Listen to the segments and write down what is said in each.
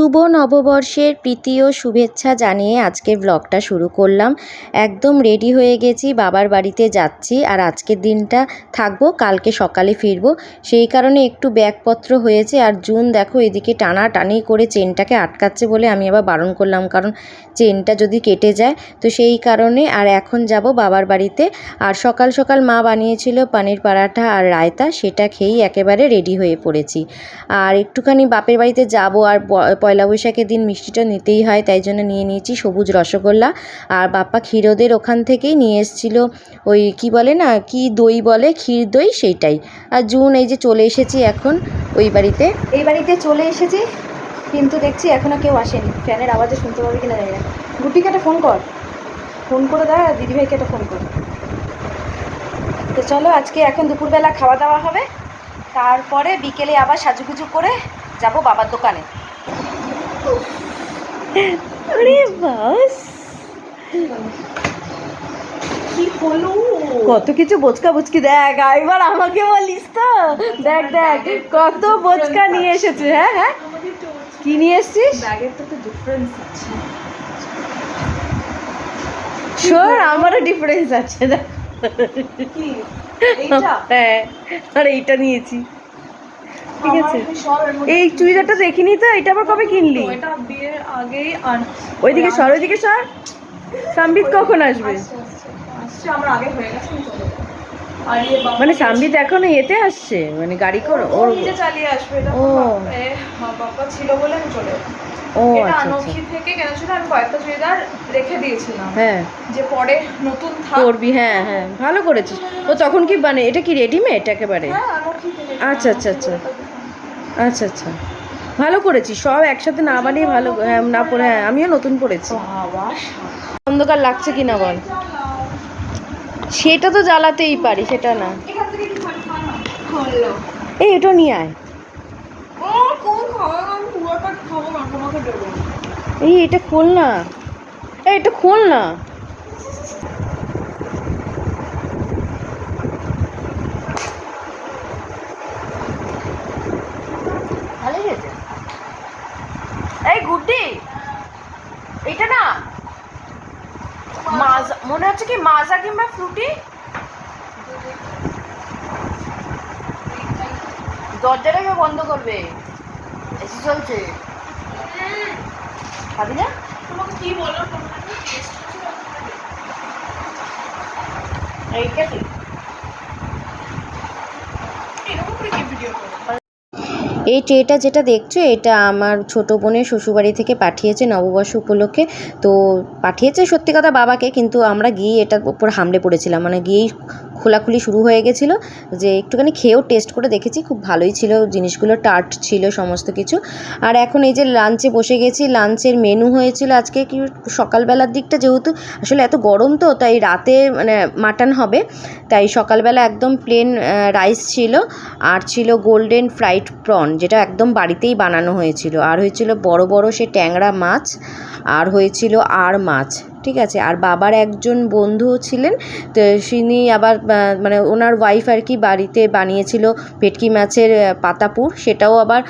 শুভ নববর্ষের প্রীতি ও শুভেচ্ছা জানিয়ে আজকের ব্লগটা শুরু করলাম। একদম রেডি হয়ে গেছি, বাবার বাড়িতে যাচ্ছি আর আজকের দিনটা থাকব, কালকে সকালে ফিরবো। সেই কারণে একটু ব্যাগপত্র হয়েছে আর জুন দেখো এদিকে টানাটানি করে চেনটাকে আটকাচ্ছে বলে আমি আবার বারণ করলাম কারণ চেনটা যদি কেটে যায় তো সেই কারণে আর এখন যাব বাবার বাড়িতে। আর সকাল সকাল মা বানিয়েছিল পানির পরাঠা আর রায়তা, সেটা খেয়েই একেবারে রেডি হয়ে পড়েছি। আর একটুখানি বাপের বাড়িতে যাব আর পয়লা বৈশাখের দিন মিষ্টিটা নিতেই হয়, তাই জন্য নিয়ে নিয়েছি সবুজ রসগোল্লা। আর বাপ্পা ক্ষীরোদের ওখান থেকেই নিয়ে এসেছিল ওই কি বলে না, কি দই বলে, ক্ষীর দই সেইটাই। আর জুন এই যে চলে এসেছি এখন ওই বাড়িতে। এই বাড়িতে চলে এসেছি, কিন্তু দেখছি এখনও কেউ আসেনি। ফ্যানের আওয়াজে শুনতে পাবে কিনা জানি না। গুটিকে একটা ফোন কর। ফোন করে আর দিদিভাইকে একটা ফোন কর। তো চলো, আজকে এখন দুপুরবেলা খাওয়া দাওয়া হবে। তারপরে বিকেলে আবার সাজুগুজু করে যাব বাবার দোকানে। আরে বাস। কত কিছু বোচকা বুচকি দেখ এবার আমাকে বলিস তো। দেখ দেখ কত বোচকা নিয়ে এসেছে হ্যাঁ হ্যাঁ? কি নিয়ে এসছিস? ব্যাগের তো ডিফারেন্স আছে। শোর আমারও ডিফারেন্স আছে দেখ। হ্যাঁ আর এইটা নিয়েছি। ঠিক আছে। এই চুড়িদারটা দেখিনি তো এটা আবার কবে কিনলি? এটা বিয়ের আগেই আন ওইদিকে সর ওইদিকে সর। সাম্বিত কখন আসবে? আসছে, আমার আগে হয়ে গেছে ইয়ে মানে সাম্বিত এখনও এতে আসছে? মানে গাড়ি করে ও নিজে চালিয়ে আসবে এটা। বাবা ছিল বলে আমি চলে ও এটা আচ্ছা আচ্ছা। আনক্ষী থেকে কেন ছিল আমি কয়েকটা চুড়িদার রেখে দিয়েছিলাম। হ্যাঁ। যে পরে নতুন থাক। করবি হ্যাঁ হ্যাঁ ভালো করেছিস। ও তখন কি মানে এটা কি রেডিমেড একেবারে? হ্যাঁ আনক্ষী থেকে। আচ্ছা, আচ্ছা, আচ্ছা। আচ্ছা আচ্ছা। ভালো করেছিস, সব একসাথে না বানিয়ে ভালো হ্যাঁ না পড়ে হ্যাঁ আমিও নতুন পড়েছি। অন্ধকার লাগছে কিনা বল? সেটা তো জ্বালাতেই পারি, সেটা না। এই, এটা নিয়ে আয়। এই, এটা খোল না। এটা খোল না ভালোই হয়েছে এই গুড্ডি এটা না মাজা মনে হচ্ছে কি মাজা কিংবা ফ্রুটি? দরজাটাকে বন্ধ করবে? এসি চলছে। খাবি না? তোমাকে কি বলো? এইটা কি এরকম করে কি ভিডিও করো? এই ট্রেটা যেটা দেখছ, এটা আমার ছোট বোনের শ্বশুরবাড়ি থেকে পাঠিয়েছে নববর্ষ উপলক্ষে। তো পাঠিয়েছে সত্যি কথা বাবাকে, কিন্তু আমরা গিয়ে এটার উপর হামলে পড়েছিলাম। মানে গিয়েই খোলাখুলি শুরু হয়ে গেছিল, যে একটুখানি খেয়েও টেস্ট করে দেখেছি, খুব ভালোই ছিল, জিনিসগুলো টার্ট ছিল সমস্ত কিছু। আর এখন এই যে লাঞ্চে বসে গেছি লাঞ্চের মেনু হয়েছিল আজকে কি সকালবেলার দিকটা যেহেতু আসলে এত গরম তো, তাই রাতে মানে মাটন হবে। তাই সকালবেলা একদম প্লেন রাইস ছিল, আর ছিল গোল্ডেন ফ্রাইড প্রন যেটা একদম বাড়িতেই বানানো হয়েছিল। আর হয়েছিল বড় বড় সে ট্যাংরা মাছ, আর হয়েছিল আর মাছ। ঠিক আছে, আর বাবার একজন বন্ধুও ছিলেন, তো তিনি আবার মানে ওনার ওয়াইফ আর কি বাড়িতে বানিয়েছিল ভেটকি মাছের পাতাপুর সেটাও আবার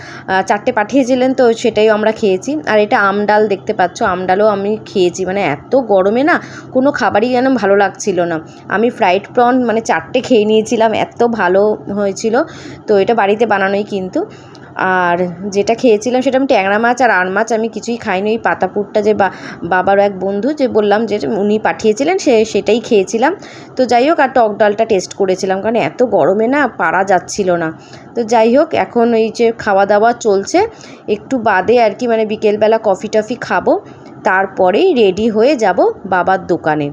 চারটে পাঠিয়েছিলেন, তো সেটাই আমরা খেয়েছি। আর এটা আমডাল দেখতে পাচ্ছ আমডালও আমি খেয়েছি মানে এত গরমে না কোনো খাবারই যেন ভালো লাগছিল না। আমি ফ্রাইড প্রন মানে চারটে খেয়ে নিয়েছিলাম, এত ভালো হয়েছিল, তো এটা বাড়িতে বানানোই কিন্তু। আর যেটা খেয়েছিলাম সেটা আমি ট্যাংরা মাছ আর আর মাছ আমি কিছুই খাইনি। ওই পাতাপুরটা যে বা বাবারও এক বন্ধু যে বললাম যে উনি পাঠিয়েছিলেন, সে সেটাই খেয়েছিলাম। তো যাই হোক, আর টক ডালটা টেস্ট করেছিলাম কারণ এত গরমে না পারা যাচ্ছিল না। তো যাই হোক, এখন ওই যে খাওয়া দাওয়া চলছে। একটু বাদে আর কি মানে বিকেলবেলা কফি টফি খাব। তারপরেই রেডি হয়ে যাব বাবার দোকানে।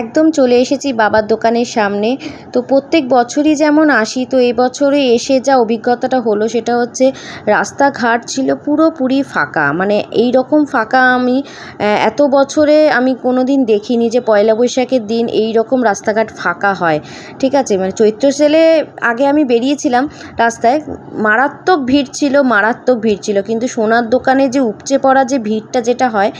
একদম চলে এসেছি বাবার দোকানের সামনে। তো প্রত্যেক বছরই যেমন আসি, তো এবছরে এসে যা অভিজ্ঞতাটা হলো সেটা হচ্ছে রাস্তাঘাট ছিল পুরোপুরি ফাঁকা। মানে এই রকম ফাঁকা আমি এত বছরে আমি কোনো দিন দেখিনি যে পয়লা বৈশাখের দিন এই রকম রাস্তাঘাট ফাঁকা হয়। ঠিক আছে? মানে চৈত্র সেলে আগে আমি বেরিয়েছিলাম রাস্তায়, মারাত্মক ভিড় ছিল, মারাত্মক ভিড় ছিল। কিন্তু সোনার দোকানে যে উপচে পড়া যে ভিড়টা যেটা হয়,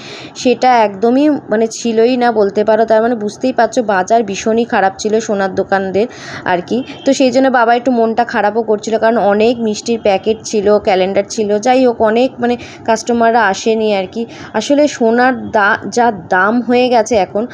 সেটা একদমই মানে ছিলই না বলতে পারো। তার মানে বুঝতেই পারছ বাজার ভীষণই খারাপ ছিল সোনার দোকানদের আর কি। তো সেই জন্য বাবা একটু মনটা খারাপও করছিল, কারণ অনেক মিষ্টির প্যাকেট ছিল, ক্যালেন্ডার ছিল, যাই হোক অনেক মানে কাস্টমাররা আসেনি আর কি। আসলে সোনার দা, যা দাম হয়ে গেছে এখন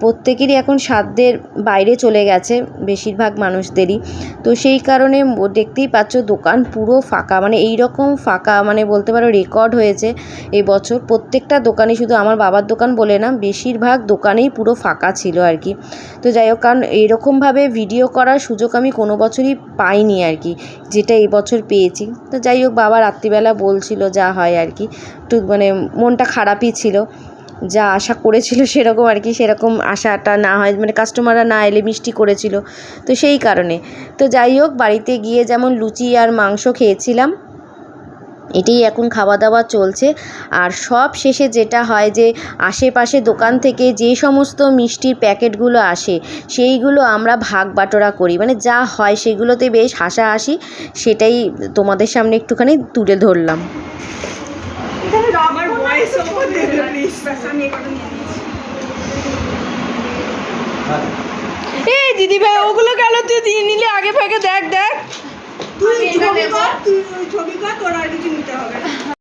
প্রত্যেকেরই এখন সাধ্যের বাইরে চলে গেছে বেশিরভাগ মানুষদেরই। তো সেই কারণে দেখতেই পাচ্ছ দোকান পুরো ফাঁকা মানে এই রকম ফাঁকা মানে বলতে পারো রেকর্ড হয়েছে এই বছর প্রত্যেকটা দোকানে শুধু আমার বাবার দোকান বলে না, বেশিরভাগ দোকানেই পুরো ফাঁকা ছিল। আর কি। তো যাই হোক, কারণ এরকমভাবে ভিডিও করার সুযোগ আমি কোনো বছরই পাইনি আর কি, যেটা এই বছর পেয়েছি। তো যাই হোক, বাবা রাত্রিবেলা বলছিল যা হয় আর কি, একটু মানে মনটা খারাপই ছিল। যা আশা করেছিল সেরকম আর কি, সেরকম আশাটা না হয় মানে কাস্টমাররা না এলে মিষ্টি করেছিল। তো সেই কারণে। তো যাই হোক, বাড়িতে গিয়ে যেমন লুচি আর মাংস খেয়েছিলাম এটাই এখন খাওয়া দাওয়া চলছে। আর সব শেষে যেটা হয় যে আশেপাশে দোকান থেকে যে সমস্ত মিষ্টির প্যাকেটগুলো আসে সেইগুলো আমরা ভাগ বাটোরা করি। মানে যা হয় সেগুলোতে বেশ হাসাহাসি সেটাই তোমাদের সামনে একটুখানি তুলে ধরলাম। আমি এই দিদি ভাই ওগুলো গেল তুই দিয়ে নিলে? আগে ভাগে দেখ দেখ। তুই ছবি কর তুই ছবি কর তোর আর কিছু নিতে হবে না।